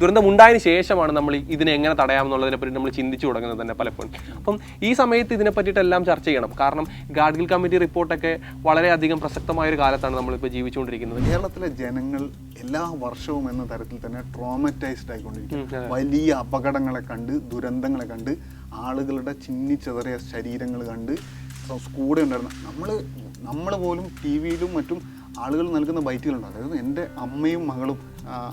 ദുരന്തം ഉണ്ടായതിനു ശേഷമാണ് നമ്മൾ ഇതിനെ എങ്ങനെ തടയാമെന്നുള്ളതിനെ പറ്റി നമ്മൾ ചിന്തിച്ചു തുടങ്ങുന്നത് തന്നെ പലപ്പോഴും. അപ്പം ഈ സമയത്ത് ഇതിനെ പറ്റിയിട്ടെല്ലാം ചർച്ച ചെയ്യണം. കാരണം ഗാഡ്ഗിൽ കമ്മിറ്റി റിപ്പോർട്ടൊക്കെ വളരെയധികം പ്രസക്തമായ ഒരു കാലത്താണ് നമ്മളിപ്പോൾ ജീവിച്ചുകൊണ്ടിരിക്കുന്നത്. കേരളത്തിലെ ജനങ്ങൾ എല്ലാ വർഷവും എന്ന തരത്തിൽ തന്നെ ട്രോമറ്റൈസ്ഡ് ആയിക്കൊണ്ടിരിക്കും വലിയ അപകടങ്ങളെ കണ്ട് ദുരന്തങ്ങളെ കണ്ട് ആളുകളുടെ ചിന്നിച്ചെതറിയ ശരീരങ്ങൾ കണ്ട് കൂടെ ഉണ്ടായിരുന്ന നമ്മൾ നമ്മൾ പോലും ടി വിയിലും മറ്റും ആളുകൾ നൽകുന്ന ബൈറ്റുകളുണ്ട്. അതായത് എന്റെ അമ്മയും മകളും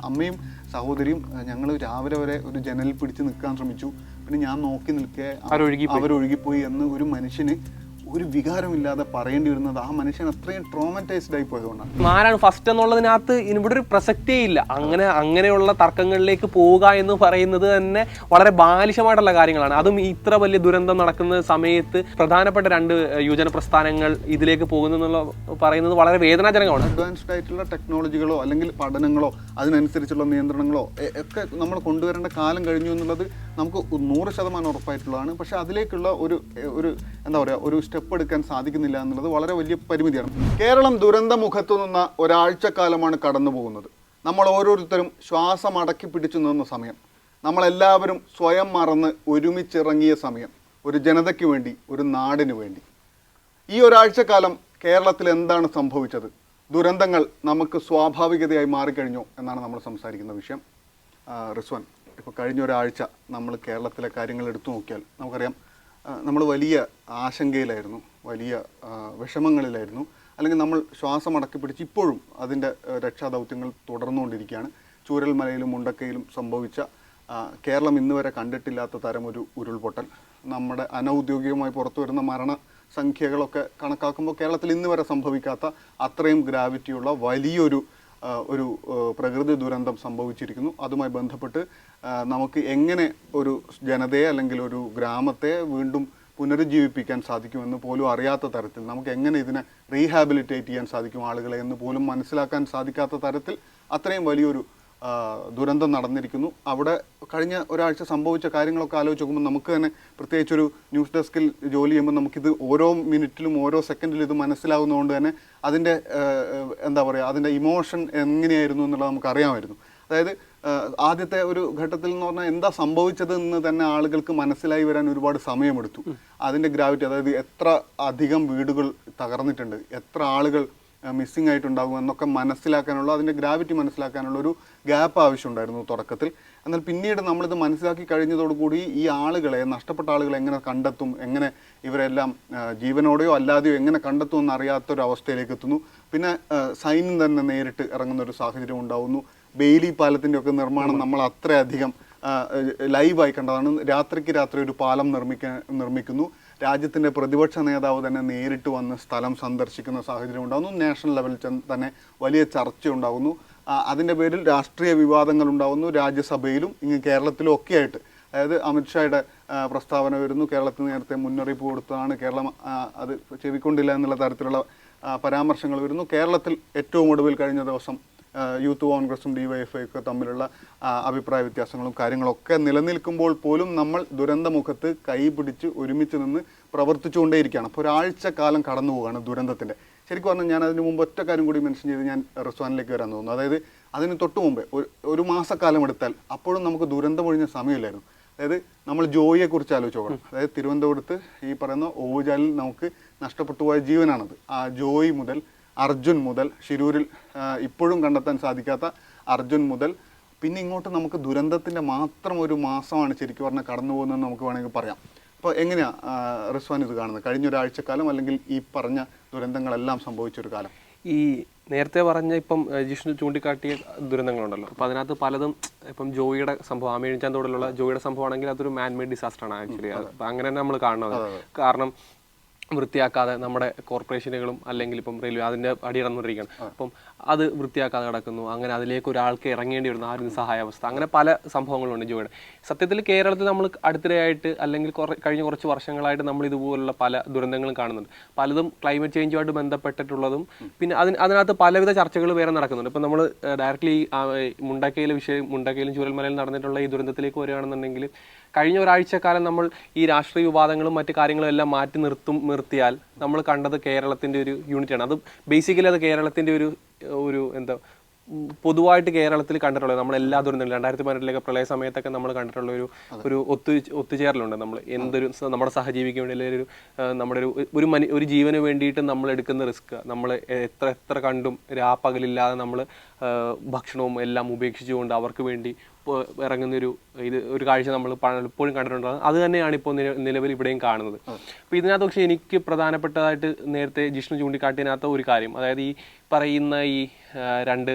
അമ്മയും സഹോദരിയും ഞങ്ങൾ രാവിലെ വരെ ഒരു ജനലിൽ പിടിച്ച് നിൽക്കാൻ ശ്രമിച്ചു പിന്നെ ഞാൻ നോക്കി നിൽക്കെ അവരൊഴുകിപ്പോയി. അവരൊഴുകിപ്പോയി എന്ന് ഒരു മനുഷ്യന് ഒരു വികാരമില്ലാതെ പറയേണ്ടി വരുന്നത് ആ മനുഷ്യൻ അത്രയും ട്രോമറ്റൈസ്ഡ് ആയി പോയതുകൊണ്ടാണ്. ആരാണ് ഫസ്റ്റ് എന്നുള്ളതിനകത്ത് ഇവിടെ ഒരു പ്രസക്തിയേ ഇല്ല. അങ്ങനെ അങ്ങനെയുള്ള തർക്കങ്ങളിലേക്ക് പോവുക എന്ന് പറയുന്നത് തന്നെ വളരെ ബാലിശമായിട്ടുള്ള കാര്യങ്ങളാണ്. അതും ഇത്ര വലിയ ദുരന്തം നടക്കുന്ന സമയത്ത് പ്രധാനപ്പെട്ട രണ്ട് യുവജന പ്രസ്ഥാനങ്ങൾ ഇതിലേക്ക് പോകുന്നു എന്നുള്ള പറയുന്നത് വളരെ വേദനാജനകമാണ്. അഡ്വാൻസ്ഡ് ആയിട്ടുള്ള ടെക്നോളജികളോ അല്ലെങ്കിൽ പഠനങ്ങളോ അതിനനുസരിച്ചുള്ള നിയന്ത്രണങ്ങളോ ഒക്കെ നമ്മൾ കൊണ്ടുവരേണ്ട കാലം കഴിഞ്ഞു എന്നുള്ളത് നമുക്ക് നൂറ് ശതമാനം ഉറപ്പായിട്ടുള്ളതാണ്. പക്ഷെ അതിലേക്കുള്ള ഒരു ഒരു എന്താ പറയുക ഒരു സ്റ്റെപ്പ് എടുക്കാൻ സാധിക്കുന്നില്ല എന്നുള്ളത് വളരെ വലിയ പരിമിതിയാണ്. കേരളം ദുരന്തമുഖത്തു നിന്ന ഒരാഴ്ചക്കാലമാണ് കടന്നു പോകുന്നത് നമ്മൾ ഓരോരുത്തരും ശ്വാസം അടക്കി പിടിച്ചു നിന്ന സമയം. നമ്മളെല്ലാവരും സ്വയം മറന്ന് ഒരുമിച്ചിറങ്ങിയ സമയം. ഒരു ജനതയ്ക്ക് വേണ്ടി ഒരു നാടിനു വേണ്ടി. ഈ ഒരാഴ്ചക്കാലം കേരളത്തിൽ എന്താണ് സംഭവിച്ചത്? ദുരന്തങ്ങൾ നമുക്ക് സ്വാഭാവികതയായി മാറിക്കഴിഞ്ഞോ എന്നാണ് നമ്മൾ സംസാരിക്കുന്ന വിഷയം. റിസ്വാൻ ഇപ്പോൾ കഴിഞ്ഞ ഒരാഴ്ച നമ്മൾ കേരളത്തിലെ കാര്യങ്ങൾ എടുത്തു നോക്കിയാൽ നമുക്കറിയാം നമ്മൾ വലിയ ആശങ്കയിലായിരുന്നു. വലിയ വിഷമങ്ങളിലായിരുന്നു. അല്ലെങ്കിൽ നമ്മൾ ശ്വാസം അടക്കി പിടിച്ച് ഇപ്പോഴും അതിന്റെ രക്ഷാദൗത്യങ്ങൾ തുടർന്നുകൊണ്ടിരിക്കുകയാണ്. ചൂരൽമലയിലും മുണ്ടക്കയിലും സംഭവിച്ച കേരളം ഇന്ന് വരെ കണ്ടിട്ടില്ലാത്ത തരം ഒരു ഉരുൾപൊട്ടൽ. നമ്മുടെ അനൗദ്യോഗികമായി പുറത്തു വരുന്ന മരണ സംഖ്യകളൊക്കെ കണക്കാക്കുമ്പോൾ കേരളത്തിൽ ഇന്ന് വരെ സംഭവിക്കാത്ത അത്രയും ഗ്രാവിറ്റിയുള്ള വലിയൊരു ഒരു പ്രകൃതി ദുരന്തം സംഭവിച്ചിരിക്കുന്നു. അതുമായി ബന്ധപ്പെട്ട് നമുക്ക് എങ്ങനെ ഒരു ജനതയെ അല്ലെങ്കിൽ ഒരു ഗ്രാമത്തെ വീണ്ടും പുനരുജ്ജീവിപ്പിക്കാൻ സാധിക്കുമെന്ന് പോലും അറിയാത്ത തരത്തിൽ നമുക്ക് എങ്ങനെ ഇതിനെ റീഹാബിലിറ്റേറ്റ് ചെയ്യാൻ സാധിക്കും ആളുകളെ എന്ന് പോലും മനസ്സിലാക്കാൻ സാധിക്കാത്ത തരത്തിൽ അത്രയും വലിയൊരു ദുരന്തം നടന്നിരിക്കുന്നു. അവിടെ കഴിഞ്ഞ ഒരാഴ്ച സംഭവിച്ച കാര്യങ്ങളൊക്കെ ആലോചിച്ച് നോക്കുമ്പോൾ നമുക്ക് തന്നെ പ്രത്യേകിച്ചൊരു ന്യൂസ് ഡെസ്കിൽ ജോലി ചെയ്യുമ്പോൾ നമുക്കിത് ഓരോ മിനിറ്റിലും ഓരോ സെക്കൻഡിലും ഇത് മനസ്സിലാവുന്നതുകൊണ്ട് തന്നെ അതിന്റെ എന്താ പറയുക അതിന്റെ ഇമോഷൻ എങ്ങനെയായിരുന്നു എന്നുള്ളത് നമുക്ക് അറിയാമായിരുന്നു. അതായത് ആദ്യത്തെ ഒരു ഘട്ടത്തിൽ എന്ന് പറഞ്ഞാൽ എന്താ സംഭവിച്ചത് എന്ന് തന്നെ ആളുകൾക്ക് മനസ്സിലായി വരാൻ ഒരുപാട് സമയമെടുത്തു. അതിന്റെ ഗ്രാവിറ്റി അതായത് എത്ര അധികം വീടുകൾ തകർന്നിട്ടുണ്ട് എത്ര ആളുകൾ മിസ്സിംഗ് ആയിട്ടുണ്ടാകും എന്നൊക്കെ മനസ്സിലാക്കാനുള്ള അതിന്റെ ഗ്രാവിറ്റി മനസ്സിലാക്കാനുള്ള ഒരു ഗ്യാപ്പ് ആവശ്യമുണ്ടായിരുന്നു തുടക്കത്തിൽ. എന്നാൽ പിന്നീട് നമ്മളിത് മനസ്സിലാക്കി കഴിഞ്ഞതോടുകൂടി ഈ ആളുകളെ നഷ്ടപ്പെട്ട ആളുകളെ എങ്ങനെ കണ്ടെത്തും എങ്ങനെ ഇവരെല്ലാം ജീവനോടെയോ അല്ലാതെയോ എങ്ങനെ കണ്ടെത്തും എന്നറിയാത്തൊരു അവസ്ഥയിലേക്ക് എത്തുന്നു പിന്നെ സൈനും സൈന്യം തന്നെ നേരിട്ട് ഇറങ്ങുന്ന ഒരു സാഹചര്യം ഉണ്ടാവുന്നു. ബെയിലി പാലത്തിന്റെ ഒക്കെ നിർമ്മാണം നമ്മൾ അത്രയധികം ലൈവായി കണ്ടതാണ്. രാത്രിക്ക് രാത്രി ഒരു പാലം നിർമ്മിക്കാൻ നിർമ്മിക്കുന്നു. രാജ്യത്തിന്റെ പ്രതിപക്ഷ നേതാവ് തന്നെ നേരിട്ട് വന്ന് സ്ഥലം സന്ദർശിക്കുന്ന സാഹചര്യം ഉണ്ടാകുന്നു. നാഷണൽ ലെവലിൽ ചെന്ന് തന്നെ വലിയ ചർച്ച ഉണ്ടാകുന്നു അതിന്റെ പേരിൽ രാഷ്ട്രീയ വിവാദങ്ങൾ ഉണ്ടാകുന്നു. രാജ്യസഭയിലും ഇങ്ങ് കേരളത്തിലും ഒക്കെയായിട്ട് അതായത് അമിത്ഷായുടെ പ്രസ്താവന വരുന്നു. കേരളത്തിൽ നേരത്തെ മുന്നറിയിപ്പ് കൊടുത്തതാണ്. കേരളം അത് ചെവിക്കൊണ്ടില്ല എന്നുള്ള തരത്തിലുള്ള പരാമർശങ്ങൾ വരുന്നു. കേരളത്തിൽ ഏറ്റവും ഒടുവിൽ കഴിഞ്ഞ ദിവസം യൂത്ത് കോൺഗ്രസും ഡിവൈഎഫ്ഐ ഒക്കെ തമ്മിലുള്ള അഭിപ്രായ വ്യത്യാസങ്ങളും കാര്യങ്ങളൊക്കെ നിലനിൽക്കുമ്പോൾ പോലും നമ്മൾ ദുരന്തമുഖത്ത് കൈപിടിച്ച് ഒരുമിച്ച് നിന്ന് പ്രവർത്തിച്ചുകൊണ്ടേയിരിക്കുകയാണ്. അപ്പോൾ ഒരാഴ്ച കാലം കടന്നു പോവുകയാണ് ദുരന്തത്തിന്റെ ശരിക്കും പറഞ്ഞാൽ ഞാൻ അതിന് മുമ്പ് ഒറ്റ കാര്യം കൂടി മെൻഷൻ ചെയ്ത് ഞാൻ റിസ്വാനിലേക്ക് വരാൻ തോന്നുന്നു. അതായത് അതിന് തൊട്ട് മുമ്പേ ഒരു ഒരു മാസക്കാലം എടുത്താൽ അപ്പോഴും നമുക്ക് ദുരന്തമൊഴിഞ്ഞ സമയമില്ലായിരുന്നു. അതായത് നമ്മൾ ജോയിയെക്കുറിച്ച് ആലോചിച്ച് നോക്കണം. അതായത് തിരുവനന്തപുരത്ത് ഈ പറയുന്ന ഓവുചാലിൽ നമുക്ക് നഷ്ടപ്പെട്ടു പോയ ജീവനാണത്. ആ ജോയി മുതൽ അർജുൻ മുതൽ ഷിരൂരിൽ ഇപ്പോഴും കണ്ടെത്താൻ സാധിക്കാത്ത അർജുൻ മുതൽ. പിന്നെ ഇങ്ങോട്ട് നമുക്ക് ദുരന്തത്തിന്റെ മാത്രം ഒരു മാസമാണ് ശരിക്കും പറഞ്ഞാൽ കടന്നു പോകുന്നതെന്ന് നമുക്ക് വേണമെങ്കിൽ പറയാം. അപ്പോൾ എങ്ങനെയാണ് റിസ്വാൻ ഇത് കാണുന്നത്? കഴിഞ്ഞ ഒരാഴ്ചക്കാലം അല്ലെങ്കിൽ ഈ പറഞ്ഞ ദുരന്തങ്ങളെല്ലാം സംഭവിച്ചൊരു കാലം? ഈ നേരത്തെ പറഞ്ഞ ഇപ്പം ജിഷ്ണു ചൂണ്ടിക്കാട്ടിയ ദുരന്തങ്ങളുണ്ടല്ലോ. അപ്പോൾ അതിനകത്ത് പലതും ഇപ്പം ജോയിയുടെ സംഭവം ആമേഴിച്ചാൻ തോടിലുള്ള ജോയിയുടെ സംഭവം ആണെങ്കിൽ അതൊരു മാൻമേഡ് ഡിസാസ്റ്റർ ആണ് ആക്ച്വലി അപ്പം അങ്ങനെ തന്നെ നമ്മൾ കാണുന്നത്. കാരണം വൃത്തിയാക്കാതെ നമ്മുടെ കോർപ്പറേഷനുകളും അല്ലെങ്കിൽ ഇപ്പം റെയിൽവേ അതിന്റെ അടിയിറന്നിരിക്കുകയാണ് അപ്പം അത് വൃത്തിയാക്കാതെ കിടക്കുന്നു. അങ്ങനെ അതിലേക്ക് ഒരാൾക്ക് ഇറങ്ങേണ്ടി വരുന്ന ആ ഒരു സഹായാവസ്ഥ അങ്ങനെ പല സംഭവങ്ങളുണ്ട് ജോയുടെ. സത്യത്തിൽ കേരളത്തിൽ നമ്മൾ അടുത്തിടെയായിട്ട് അല്ലെങ്കിൽ കഴിഞ്ഞ കുറച്ച് വർഷങ്ങളായിട്ട് നമ്മൾ ഇതുപോലുള്ള പല ദുരന്തങ്ങളും കാണുന്നുണ്ട്. പലതും ക്ലൈമറ്റ് ചേഞ്ചുമായിട്ട് ബന്ധപ്പെട്ടിട്ടുള്ളതും പിന്നെ അതിന് അതിനകത്ത് പലവിധ ചർച്ചകൾ വേറെ നടക്കുന്നുണ്ട്. ഇപ്പം നമ്മൾ ഡയറക്റ്റ്ലി മുണ്ടക്കയിലെ വിഷയം മുണ്ടക്കയിലും ചൂരൽമലയിലും നടന്നിട്ടുള്ള ഈ ദുരന്തത്തിലേക്ക് വരികയാണെന്നുണ്ടെങ്കിൽ കഴിഞ്ഞ ഒരാഴ്ചക്കാലം നമ്മൾ ഈ രാഷ്ട്രീയ വിവാദങ്ങളും മറ്റു കാര്യങ്ങളും എല്ലാം മാറ്റി നിർത്തും നിർത്തിയാൽ നമ്മൾ കണ്ടത് കേരളത്തിന്റെ ഒരു യൂണിറ്റാണ് അത് ബേസിക്കലി അത് കേരളത്തിന്റെ ഒരു ഒരു എന്താ പൊതുവായിട്ട് കേരളത്തിൽ കണ്ടിട്ടുള്ളത് നമ്മൾ എല്ലാ ദുരന്തങ്ങളും രണ്ടായിരത്തി പതിനെട്ടിലൊക്കെ പ്രളയ സമയത്തൊക്കെ നമ്മൾ കണ്ടിട്ടുള്ള ഒരു ഒരു ഒത്തു ഒത്തുചേരലുണ്ട് നമ്മൾ. എന്തൊരു നമ്മുടെ സഹജീവിക്ക് വേണ്ടി അല്ലെങ്കിൽ ഒരു നമ്മുടെ ഒരു ഒരു മനു ഒരു ജീവന് വേണ്ടിയിട്ട് നമ്മൾ എടുക്കുന്ന റിസ്ക്. നമ്മൾ എത്ര എത്ര കണ്ടും രാപ്പകലില്ലാതെ നമ്മൾ ഭക്ഷണവും എല്ലാം ഉപേക്ഷിച്ചുകൊണ്ട് അവർക്ക് വേണ്ടി ഇറങ്ങുന്നൊരു ഇറങ്ങുന്ന ഒരു ഇത് ഒരു കാഴ്ച നമ്മൾ പലപ്പോഴും കണ്ടിട്ടുണ്ട് അത് തന്നെയാണ് ഇപ്പോൾ നില- നിലവിൽ ഇവിടെയും കാണുന്നത്. അപ്പോൾ ഇതിനകത്ത് പക്ഷേ എനിക്ക് പ്രധാനപ്പെട്ടതായിട്ട് നേരത്തെ ജിഷ്ണു ചൂണ്ടിക്കാട്ടിയതിനകത്ത് ഒരു കാര്യം. അതായത് ഈ പറയുന്ന ഈ രണ്ട്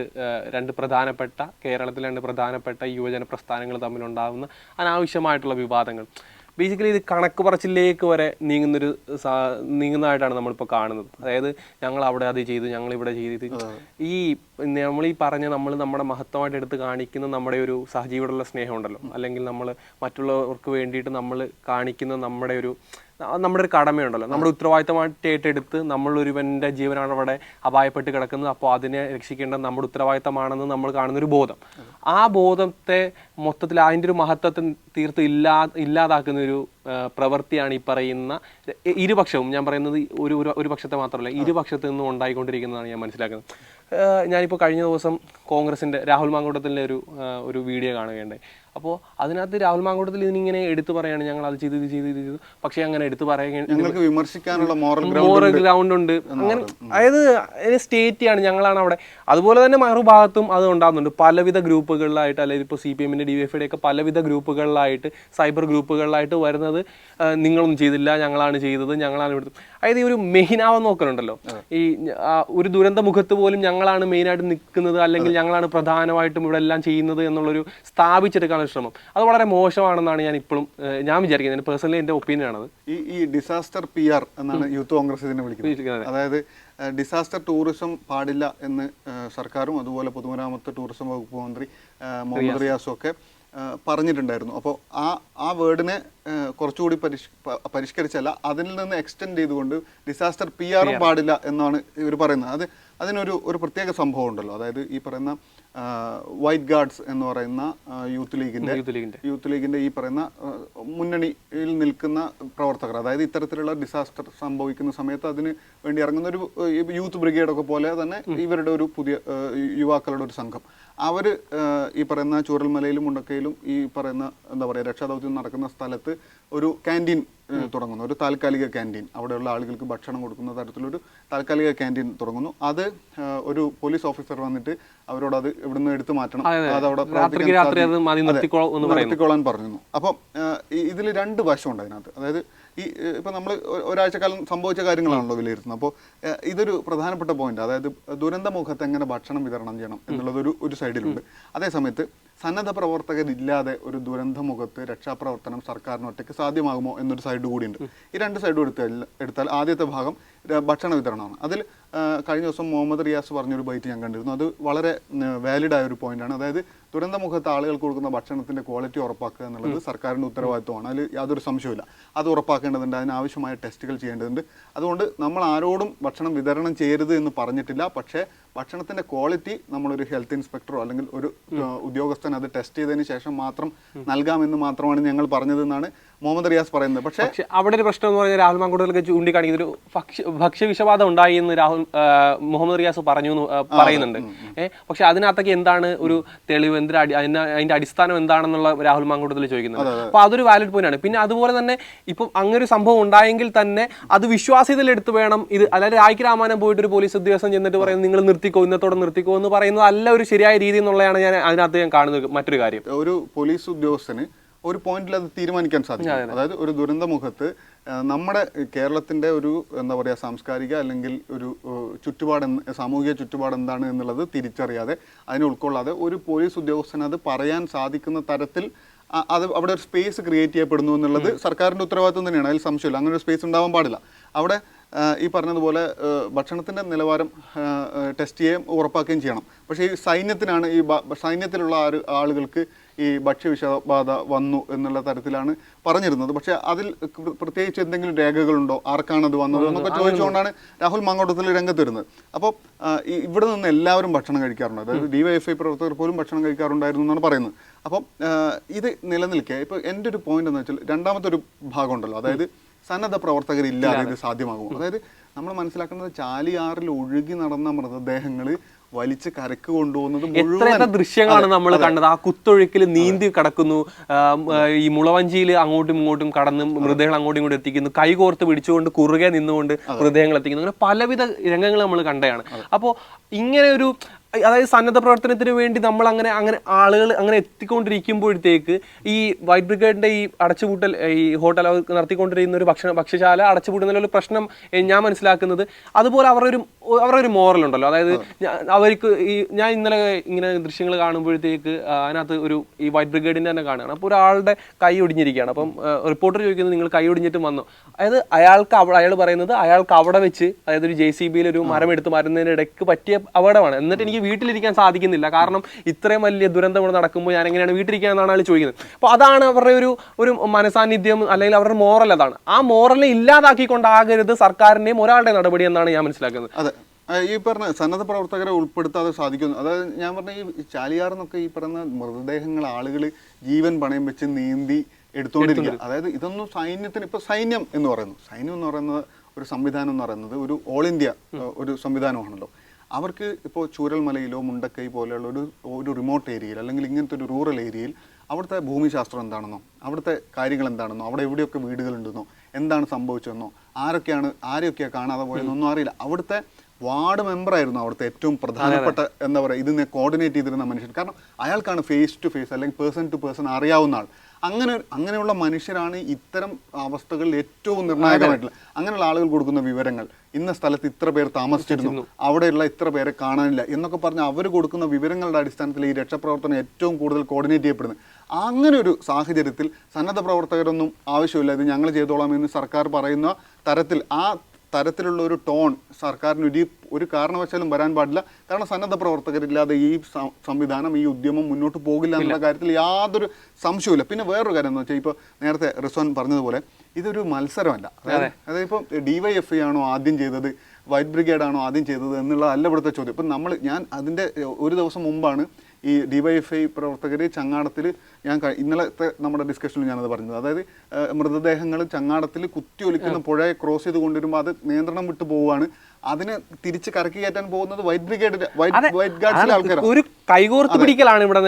രണ്ട് പ്രധാനപ്പെട്ട കേരളത്തിലെ രണ്ട് പ്രധാനപ്പെട്ട യുവജന പ്രസ്ഥാനങ്ങൾ തമ്മിലുണ്ടാകുന്ന അനാവശ്യമായിട്ടുള്ള വിവാദങ്ങൾ. ബേസിക്കലി ഇത് കണക്ക് പറച്ചിലേക്ക് വരെ നീങ്ങുന്നൊരു സാ- നീങ്ങുന്നതായിട്ടാണ് നമ്മളിപ്പോൾ കാണുന്നത്. അതായത് ഞങ്ങൾ അവിടെ അത് ചെയ്തു ഞങ്ങൾ ഇവിടെ ചെയ്തത് ഈ നമ്മൾ ഈ പറഞ്ഞ നമ്മൾ നമ്മുടെ മഹത്വമായിട്ട് എടുത്ത് കാണിക്കുന്ന നമ്മുടെ ഒരു സഹജീവിയോടുള്ള സ്നേഹമുണ്ടല്ലോ. അല്ലെങ്കിൽ നമ്മൾ മറ്റുള്ളവർക്ക് വേണ്ടിയിട്ട് നമ്മൾ കാണിക്കുന്ന നമ്മുടെ ഒരു നമ്മുടെ ഒരു കടമയുണ്ടല്ലോ. നമ്മുടെ ഉത്തരവാദിത്തമായിട്ട് ഏറ്റെടുത്ത് നമ്മൾ ഒരുവന്റെ ജീവനാണ് അവിടെ അപായപ്പെട്ട് കിടക്കുന്നത്. അപ്പോൾ അതിനെ രക്ഷിക്കേണ്ടത് നമ്മുടെ ഉത്തരവാദിത്തമാണെന്ന് നമ്മൾ കാണുന്ന ഒരു ബോധം. ആ ബോധത്തെ മൊത്തത്തിൽ അതിന്റെ ഒരു മഹത്വത്തെ തീർത്ത് ഇല്ലാ ഇല്ലാതാക്കുന്ന ഒരു പ്രവൃത്തിയാണ് ഈ പറയുന്ന ഇരുപക്ഷവും ഞാൻ പറയുന്നത് ഒരു ഒരു- പക്ഷത്തെ മാത്രമല്ല ഇരുപക്ഷത്തു നിന്നും ഉണ്ടായിക്കൊണ്ടിരിക്കുന്നതാണ് ഞാൻ മനസ്സിലാക്കുന്നത്. ഞാനിപ്പോൾ കഴിഞ്ഞ ദിവസം കോൺഗ്രസിന്റെ രാഹുൽ മാങ്കൂട്ടത്തിന്റെ ഒരു ഒരു വീഡിയോ കാണുകയുണ്ടായി. അപ്പോൾ അതിനകത്ത് രാഹുൽ മാങ്കൂട്ടത്തിൽ ഇതിനിങ്ങനെ എടുത്തു പറയാണ് ഞങ്ങൾ അത് ചെയ്ത് ഇത് ചെയ്ത് ഇത് ചെയ്തു. പക്ഷേ അങ്ങനെ എടുത്തു പറയുക വിമർശിക്കാനുള്ള മോറൽ ഗ്രൗണ്ട് ഉണ്ട് അങ്ങനെ അതായത് സ്റ്റേറ്റിയാണ് ആണ് ഞങ്ങളാണ് അവിടെ. അതുപോലെ തന്നെ മറുഭാഗത്തും അത് ഉണ്ടാകുന്നുണ്ട്. പലവിധ ഗ്രൂപ്പുകളിലായിട്ട് അല്ലെങ്കിൽ ഇപ്പോൾ സി പി എമ്മിന്റെ ഡി എഫ് ഒക്കെ പലവിധ ഗ്രൂപ്പുകളിലായിട്ട് സൈബർ ഗ്രൂപ്പുകളിലായിട്ട് വരുന്നത് നിങ്ങളൊന്നും ചെയ്തില്ല ഞങ്ങളാണ് ചെയ്തത് ഞങ്ങളാണ് ഇവിടുത്തെ. അതായത് ഈ ഒരു മെഹിനാവെന്ന് നോക്കലുണ്ടല്ലോ. ഈ ഒരു ദുരന്ത മുഖത്ത് പോലും ഞങ്ങളാണ് മെയിനായിട്ട് നിൽക്കുന്നത് അല്ലെങ്കിൽ ഞങ്ങളാണ് പ്രധാനമായിട്ടും ഇവിടെ എല്ലാം ചെയ്യുന്നത് എന്നുള്ളൊരു സ്ഥാപിച്ചെടുക്കാനുള്ള ശ്രമം. അത് വളരെ മോശമാണെന്നാണ് ഞാൻ ഇപ്പോഴും ഞാൻ വിചാരിക്കുന്നത്. എന്റെ പേഴ്സണലി എന്റെ ഒപ്പീനിയൻ ആണത് ഈ ഈ ഡിസാസ്റ്റർ പി ആർ എന്നാണ് യൂത്ത് കോൺഗ്രസ് ഇതിനെ വിളിക്കുന്നത്. അതായത് ഡിസാസ്റ്റർ ടൂറിസം പാടില്ല എന്ന് സർക്കാരും അതുപോലെ പൊതുമരാമത്ത് ടൂറിസം വകുപ്പ് മന്ത്രി മുഹമ്മദ് റിയാസും ഒക്കെ പറഞ്ഞിട്ടുണ്ടായിരുന്നു. അപ്പോൾ ആ ആ വേർഡിനെ കുറച്ചുകൂടി പരിഷ് പരിഷ്കരിച്ചല്ല അതിൽ നിന്ന് എക്സ്റ്റെൻഡ് ചെയ്തുകൊണ്ട് ഡിസാസ്റ്റർ പി ആറും പാടില്ല എന്നാണ് ഇവർ പറയുന്നത്. അത് അതിനൊരു ഒരു പ്രത്യേക സംഭവം ഉണ്ടല്ലോ. അതായത് ഈ പറയുന്ന വൈറ്റ് ഗാർഡ്സ് എന്ന് പറയുന്ന യൂത്ത് ലീഗിന്റെ യൂത്ത് ലീഗിന്റെ ഈ പറയുന്ന മുന്നണിയിൽ നിൽക്കുന്ന പ്രവർത്തകർ. അതായത് ഇത്തരത്തിലുള്ള ഡിസാസ്റ്റർ സംഭവിക്കുന്ന സമയത്ത് അതിന് വേണ്ടി ഇറങ്ങുന്ന ഒരു യൂത്ത് ബ്രിഗേഡ് ഒക്കെ പോലെ തന്നെ ഇവരുടെ ഒരു പുതിയ യുവാക്കളുടെ ഒരു സംഘം. അവർ ഏ, ഈ പറയുന്ന ചൂരൽമലയിലും മുണ്ടക്കയിലും ഈ പറയുന്ന എന്താ പറയുക രക്ഷാദൗത്യം നടക്കുന്ന സ്ഥലത്ത് ഒരു ക്യാന്റീൻ തുടങ്ങുന്നു. ഒരു താൽക്കാലിക ക്യാന്റീൻ അവിടെയുള്ള ആളുകൾക്ക് ഭക്ഷണം കൊടുക്കുന്ന തരത്തിലൊരു താൽക്കാലിക ക്യാന്റീൻ തുടങ്ങുന്നു. അത് ഒരു പോലീസ് ഓഫീസർ വന്നിട്ട് അവരോട് അത് ഇവിടുന്ന് എടുത്തു മാറ്റണം. അത് അവിടെ നിർത്തിക്കോളാൻ പറഞ്ഞു അപ്പം ഇതിൽ രണ്ട് വശമുണ്ട് അതിനകത്ത്. അതായത് ഈ ഇപ്പം നമ്മൾ ഒരാഴ്ചക്കാലം സംഭവിച്ച കാര്യങ്ങളാണല്ലോ വിലയിരുത്തുന്നത്. അപ്പോൾ ഇതൊരു പ്രധാനപ്പെട്ട പോയിന്റ് അതായത് ദുരന്തമുഖത്ത് എങ്ങനെ ഭക്ഷണം വിതരണം ചെയ്യണം എന്നുള്ളത് ഒരു ഒരു സൈഡിലുണ്ട് അതേസമയത്ത് സന്നദ്ധ പ്രവർത്തകരില്ലാതെ ഒരു ദുരന്തമുഖത്ത് രക്ഷാപ്രവർത്തനം സർക്കാരിന് ഒറ്റയ്ക്ക് സാധ്യമാകുമോ എന്നൊരു സൈഡ് കൂടിയുണ്ട്. ഈ രണ്ട് സൈഡും എടുത്താൽ എടുത്താൽ ആദ്യത്തെ ഭാഗം ഭക്ഷണ വിതരണമാണ്. അതിൽ കഴിഞ്ഞ ദിവസം മുഹമ്മദ് റിയാസ് പറഞ്ഞൊരു ബൈറ്റ് ഞാൻ കണ്ടിരുന്നു. അത് വളരെ വാലിഡായ ഒരു പോയിന്റാണ് അതായത് ദുരന്തമുഖത്ത് ആളുകൾക്ക് കൊടുക്കുന്ന ഭക്ഷണത്തിന്റെ ക്വാളിറ്റി ഉറപ്പാക്കുക എന്നുള്ളത് സർക്കാരിന്റെ ഉത്തരവാദിത്വമാണ്. അതിൽ യാതൊരു സംശയമില്ല അത് ഉറപ്പാക്കേണ്ടതുണ്ട്. അതിനാവശ്യമായ ടെസ്റ്റുകൾ ചെയ്യേണ്ടതുണ്ട്. അതുകൊണ്ട് നമ്മൾ ആരോടും ഭക്ഷണം വിതരണം ചെയ്യരുത് എന്ന് പറഞ്ഞിട്ടില്ല. പക്ഷേ ഭക്ഷണത്തിന്റെ ക്വാളിറ്റി നമ്മളൊരു ഹെൽത്ത് ഇൻസ്പെക്ടറോ അല്ലെങ്കിൽ ഒരു ഉദ്യോഗസ്ഥൻ അത് ടെസ്റ്റ് ചെയ്തതിന് ശേഷം മാത്രം നൽകാമെന്ന് മാത്രമാണ് ഞങ്ങൾ പറഞ്ഞതെന്നാണ് മുഹമ്മദ് റിയാസ് പറയുന്നത്. പക്ഷേ അവിടെ ഒരു പ്രശ്നം എന്ന് പറഞ്ഞാൽ രാഹുൽ മാങ്കൂട്ടത്തിലൊക്കെ ചൂണ്ടിക്കാണിക്കുന്ന ഒരു ഭക്ഷ്യ ഭക്ഷ്യവിഷബാധ ഉണ്ടായി എന്ന് രാഹുൽ മുഹമ്മദ് റിയാസ് പറഞ്ഞു പറയുന്നുണ്ട്. ഏഹ് പക്ഷെ അതിനകത്തേക്ക് എന്താണ് ഒരു തെളിവ്? എന്തിനാ അതിന്റെ അടിസ്ഥാനം എന്താണെന്നുള്ള രാഹുൽ മാങ്കൂട്ടത്തിൽ ചോദിക്കുന്നത് അപ്പൊ അതൊരു വാലിഡ് പോയിന്റ് ആണ്. പിന്നെ അതുപോലെ തന്നെ ഇപ്പം അങ്ങനെ ഒരു സംഭവം ഉണ്ടായെങ്കിൽ തന്നെ അത് വിശ്വാസ്യതയിൽ എടുത്ത് വേണം ഇത്. അല്ലാതെ രായ്ക്ക് രാമാനം പോയിട്ട് ഒരു പോലീസ് ഉദ്യോഗസ്ഥൻ ചെന്നിട്ട് പറയുന്നത് നിങ്ങൾ നിർത്തിക്കോ ഇന്നത്തോടെ നിർത്തിക്കോ എന്ന് പറയുന്നത് അല്ല ഒരു ശരിയായ രീതി എന്നുള്ളതാണ് ഞാൻ അതിനകത്ത് ഞാൻ കാണുന്നത് മറ്റൊരു കാര്യം. ഒരു പോലീസ് ഉദ്യോഗസ്ഥന് ഒരു പോയിന്റിൽ അത് തീരുമാനിക്കാൻ സാധിക്കും. അതായത് ഒരു ദുരന്തമുഖത്ത് മുഖത്ത് നമ്മുടെ കേരളത്തിന്റെ ഒരു എന്താ പറയുക സാംസ്കാരിക അല്ലെങ്കിൽ ഒരു ചുറ്റുപാട് സാമൂഹിക ചുറ്റുപാട് എന്താണ് എന്നുള്ളത് തിരിച്ചറിയാതെ അതിനെ ഉൾക്കൊള്ളാതെ ഒരു പോലീസ് ഉദ്യോഗസ്ഥന് അത് പറയാൻ സാധിക്കുന്ന തരത്തിൽ അത് അവിടെ ഒരു സ്പേസ് ക്രിയേറ്റ് ചെയ്യപ്പെടുന്നു എന്നുള്ളത് സർക്കാരിന്റെ ഉത്തരവാദിത്വം തന്നെയാണ്. അതിൽ സംശയമില്ല. അങ്ങനെ ഒരു സ്പേസ് ഉണ്ടാവാൻ പാടില്ല. അവിടെ ഈ പറഞ്ഞതുപോലെ ഭക്ഷണത്തിന്റെ നിലവാരം ടെസ്റ്റ് ചെയ്യുകയും ഉറപ്പാക്കുകയും ചെയ്യണം. പക്ഷേ ഈ സൈന്യത്തിനാണ് ഈ സൈന്യത്തിലുള്ള ആളുകൾക്ക് ഈ ഭക്ഷ്യവിഷബാധ വന്നു എന്നുള്ള തരത്തിലാണ് പറഞ്ഞിരുന്നത്. പക്ഷേ അതിൽ പ്രത്യേകിച്ച് എന്തെങ്കിലും രേഖകളുണ്ടോ? ആർക്കാണ് അത് വന്നത് എന്നൊക്കെ ചോദിച്ചുകൊണ്ടാണ് രാഹുൽ മങ്ങോട്ടത്തിൽ രംഗത്ത് വരുന്നത് അപ്പോൾ ഇവിടെ നിന്ന് എല്ലാവരും ഭക്ഷണം കഴിക്കാറുണ്ട്. അതായത് ഡിവൈഎഫ്ഐ പ്രവർത്തകർ പോലും ഭക്ഷണം കഴിക്കാറുണ്ടായിരുന്നു എന്നാണ് പറയുന്നത്. അപ്പം ഇത് നിലനിൽക്കുക. ഇപ്പോൾ എന്റെ ഒരു പോയിന്റ് എന്ന് വെച്ചാൽ രണ്ടാമത്തെ ഒരു ഭാഗമുണ്ടല്ലോ. അതായത് സന്നദ്ധ പ്രവർത്തകരില്ലാതെ ഇത് സാധ്യമാകും അതായത് നമ്മൾ മനസ്സിലാക്കുന്നത് ചാലിയാറിൽ ഒഴുകി നടന്ന മൃതദേഹങ്ങൾ വലിച്ച് കരക്ക് കൊണ്ടുപോകുന്നത് എത്ര മുഴുവൻ ദൃശ്യങ്ങളാണ് നമ്മൾ കണ്ടത്? ആ കുത്തൊഴുക്കിൽ നീന്തി കടക്കുന്നു. ഈ മുളവഞ്ചിയിൽ അങ്ങോട്ടും ഇങ്ങോട്ടും കടന്ന് മൃതദേഹങ്ങൾ അങ്ങോട്ടും ഇങ്ങോട്ടും എത്തിക്കുന്നു. കൈകോർത്ത് പിടിച്ചുകൊണ്ട് കുറുകെ നിന്നുകൊണ്ട് മൃതദേഹങ്ങൾ എത്തിക്കുന്നു. അങ്ങനെ പലവിധ രംഗങ്ങൾ നമ്മൾ കണ്ടതാണ്. അപ്പോൾ ഇങ്ങനെ ഒരു അതായത് സന്നദ്ധ പ്രവർത്തനത്തിന് വേണ്ടി നമ്മൾ അങ്ങനെ അങ്ങനെ ആളുകൾ അങ്ങനെ എത്തിക്കൊണ്ടിരിക്കുമ്പോഴത്തേക്ക് ഈ വൈറ്റ് ബ്രിഗേഡിന്റെ ഈ അടച്ചുപൂട്ടൽ ഈ ഹോട്ടൽ നടത്തിക്കൊണ്ടിരിക്കുന്ന ഒരു ഭക്ഷണ ഭക്ഷ്യശാല അടച്ചുപൂട്ടുന്ന ഒരു പ്രശ്നം ഞാൻ മനസ്സിലാക്കുന്നത് അതുപോലെ അവരുടെ ഒരു അവരുടെ ഒരു മോറൽ ഉണ്ടല്ലോ. അതായത് അവർക്ക് ഈ ഞാൻ ഇന്നലെ ഇങ്ങനെ ദൃശ്യങ്ങൾ കാണുമ്പോഴത്തേക്ക് അതിനകത്ത് ഒരു ഈ വൈറ്റ് ബ്രിഗേഡിന്റെ തന്നെ കാണുകയാണ്. അപ്പോൾ ഒരാളുടെ കൈ ഒടിഞ്ഞിരിക്കുകയാണ്. അപ്പം റിപ്പോർട്ടർ ചോദിക്കുന്നത് നിങ്ങൾ കൈ ഒടിഞ്ഞിട്ട് വന്നു? അതായത് അയാൾക്ക് അവിടെ അയാൾ പറയുന്നത് അയാൾക്ക് അവിടെ വെച്ച് അതായത് ഒരു ജെ സി ബിയിൽ ഒരു മരം എടുത്ത് മരുന്നതിനിടയ്ക്ക് ഇടയ്ക്ക് പറ്റിയ അപകടമാണ്. എന്നിട്ട് എനിക്ക് വീട്ടിലിരിക്കാൻ സാധിക്കുന്നില്ല. കാരണം ഇത്രയും വലിയ ദുരന്തം ഇവിടെ നടക്കുമ്പോൾ ഞാൻ എങ്ങനെയാണ് വീട്ടിലിരിക്കുക എന്നാണ് അയാൾ ചോദിക്കുന്നത്. അപ്പോൾ അതാണ് അവരുടെ ഒരു ഒരു മനസാന്നിധ്യം അല്ലെങ്കിൽ അവരുടെ മോറൽ അതാണ്. ആ മോറലിനെ ഇല്ലാതാക്കിക്കൊണ്ടാകരുത് സർക്കാരിന്റെയും ഒരാളുടെ നടപടി എന്നാണ് ഞാൻ മനസ്സിലാക്കുന്നത്. അതെ. ഈ പറഞ്ഞ സന്നദ്ധ പ്രവർത്തകരെ ഉൾപ്പെടുത്താതെ സാധിക്കുന്നു. അതായത് ഞാൻ പറഞ്ഞ ഈ ചാലിയാർ എന്നൊക്കെ ഈ പറഞ്ഞ മൃതദേഹങ്ങൾ ആളുകൾ ജീവൻ പണയം വെച്ച് നീന്തി എടുത്തുകൊണ്ടിരിക്കുക. അതായത് ഇതൊന്നും സൈന്യത്തിന് ഇപ്പൊ സൈന്യം എന്ന് പറയുന്നു. സൈന്യം എന്ന് പറയുന്നത് ഒരു സംവിധാനം എന്ന് പറയുന്നത് ഒരു ഓൾ ഇന്ത്യ ഒരു സംവിധാനമാണല്ലോ. അവർക്ക് ഇപ്പോൾ ചൂരൽമലയിലോ മുണ്ടക്കൈ പോലെയുള്ള ഒരു ഒരു റിമോട്ട് ഏരിയയിൽ അല്ലെങ്കിൽ ഇങ്ങനത്തെ ഒരു റൂറൽ ഏരിയയിൽ അവിടുത്തെ ഭൂമിശാസ്ത്രം എന്താണെന്നോ അവിടുത്തെ കാര്യങ്ങൾ എന്താണെന്നോ അവിടെ എവിടെയൊക്കെ വീടുകളുണ്ടെന്നോ എന്താണ് സംഭവിച്ചതെന്നോ ആരൊക്കെയാണ് ആരെയൊക്കെയാണ് കാണാതെ പോയതെന്നൊന്നും അറിയില്ല. അവിടുത്തെ വാർഡ് മെമ്പറായിരുന്നു അവിടുത്തെ ഏറ്റവും പ്രധാനപ്പെട്ട എന്താ പറയുക ഇതിനെ കോർഡിനേറ്റ് ചെയ്തിരുന്ന മനുഷ്യൻ. കാരണം അയാൾക്കാണ് ഫേസ് ടു ഫേസ് അല്ലെങ്കിൽ പേഴ്സൺ ടു പേഴ്സൺ അറിയാവുന്ന ആൾ. അങ്ങനെ അങ്ങനെയുള്ള മനുഷ്യരാണ് ഇത്തരം അവസ്ഥകളിൽ ഏറ്റവും നിർണായകമായിട്ടുള്ള അങ്ങനെയുള്ള ആളുകൾ കൊടുക്കുന്ന വിവരങ്ങൾ. ഇന്ന സ്ഥലത്ത് ഇത്ര പേർ താമസിച്ചിരുന്നു. അവിടെയുള്ള ഇത്ര പേരെ കാണാനില്ല എന്നൊക്കെ പറഞ്ഞ് അവർ കൊടുക്കുന്ന വിവരങ്ങളുടെ അടിസ്ഥാനത്തിൽ ഈ രക്ഷാപ്രവർത്തനം ഏറ്റവും കൂടുതൽ കോർഡിനേറ്റ് ചെയ്യപ്പെടുന്നത്. അങ്ങനെ ഒരു സാഹചര്യത്തിൽ സന്നദ്ധ പ്രവർത്തകരൊന്നും ആവശ്യമില്ല. ഇത് ഞങ്ങൾ ചെയ്തോളാം എന്ന് സർക്കാർ പറയുന്ന തരത്തിൽ ആ തരത്തിലുള്ള ഒരു ടോൺ സർക്കാരിന് ഒരു ഒരു കാരണവശാലും വരാൻ പാടില്ല. കാരണം സന്നദ്ധ പ്രവർത്തകരില്ലാതെ ഈ സംവിധാനം ഈ ഉദ്യമം മുന്നോട്ട് പോകില്ല എന്നുള്ള കാര്യത്തിൽ യാതൊരു സംശയവുമില്ല. പിന്നെ വേറൊരു കാര്യം എന്ന് വെച്ചാൽ ഇപ്പോൾ നേരത്തെ റിസ്വാൻ പറഞ്ഞതുപോലെ ഇതൊരു മത്സരമല്ല. അതായത് അതായത് എഫ് ഡിവൈഎഫ്ഐ ആണോ ആദ്യം ചെയ്തത് വൈറ്റ് ബ്രിഗേഡ് ആണോ ആദ്യം ചെയ്തത് എന്നുള്ളതല്ല ഇവിടുത്തെ ചോദ്യം. ഇപ്പം നമ്മൾ ഞാൻ അതിന്റെ ഒരു ദിവസം മുമ്പാണ് ഈ ഡിവൈഎഫ്ഐ പ്രവർത്തകർ ചങ്ങാടത്തിൽ ഞാൻ ഇന്നലത്തെ നമ്മുടെ ഡിസ്കഷനിൽ ഞാനത് പറഞ്ഞത്. അതായത് മൃതദേഹങ്ങൾ ചങ്ങാടത്തിൽ കുത്തിയൊലിക്കുന്ന പുഴയെ ക്രോസ് ചെയ്ത് കൊണ്ടുവരുമ്പോൾ അത് നിയന്ത്രണം വിട്ടു പോവുകയാണ്. അതിനെ തിരിച്ച് കറക്കി കയറ്റാൻ പോകുന്നത് വൈറ്റ് ബ്രിഗേഡ് വൈറ്റ് ഗാർഡ്സിലെ ആൾക്കാരാണ് ഒരു കൈകോർത്ത് പിടിക്കലാണ് ഇവിടെ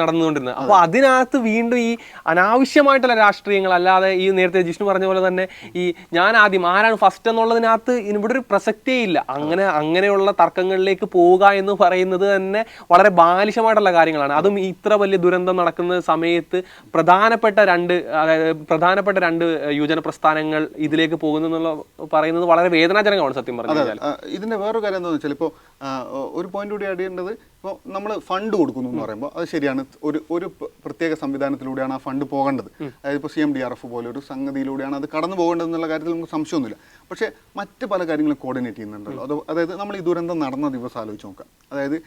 നടന്നുകൊണ്ടിരുന്നത്. അപ്പൊ അതിനകത്ത് വീണ്ടും ഈ അനാവശ്യമായിട്ടുള്ള രാഷ്ട്രീയങ്ങൾ അല്ലാതെ ഈ നേരത്തെ ജിഷ്ണു പറഞ്ഞ പോലെ തന്നെ ഈ ഞാൻ ആദ്യം ആരാണ് ഫസ്റ്റ് എന്നുള്ളതിനകത്ത് ഇവിടെ ഒരു പ്രസക്തിയേ ഇല്ല. അങ്ങനെ അങ്ങനെയുള്ള തർക്കങ്ങളിലേക്ക് പോവുക എന്ന് പറയുന്നത് തന്നെ വളരെ ബാലിശമായിട്ടുള്ള കാര്യങ്ങളാണ്. അതും ഇത്ര വലിയ ദുരന്തം നടക്കുന്ന സമയത്ത് പ്രധാനപ്പെട്ട രണ്ട് അതായത് പ്രധാനപ്പെട്ട രണ്ട് യുവജന പ്രസ്ഥാനങ്ങൾ ഇതിലേക്ക് പോകുന്നു എന്നുള്ള പറയുന്നത് വളരെ വേദനാജനകമാണ് സത്യം പറഞ്ഞു ഇതിന്റെ വേറൊരു കാര്യം എന്താണെന്ന് വെച്ചാൽ ഇപ്പോൾ ഒരു പോയിന്റ് കൂടി ആഡ് ചെയ്യേണ്ടത് ഇപ്പോൾ നമ്മൾ ഫണ്ട് കൊടുക്കുന്നു എന്ന് പറയുമ്പോൾ അത് ശരിയാണ്. ഒരു ഒരു പ്രത്യേക സംവിധാനത്തിലൂടെയാണ് ആ ഫണ്ട് പോകേണ്ടത്. അതായത് ഇപ്പോൾ C M D R F പോലെ ഒരു സംഗതിയിലൂടെയാണ് അത് കടന്നു പോകേണ്ടത് എന്നുള്ള കാര്യത്തിൽ നമുക്ക് സംശയമൊന്നുമില്ല. പക്ഷേ മറ്റ് പല കാര്യങ്ങളും കോർഡിനേറ്റ് ചെയ്യുന്നുണ്ടല്ലോ. അത് അതായത് നമ്മൾ ഈ ദുരന്തം നടന്ന ദിവസം ആലോചിച്ച് നോക്കാം അതായത്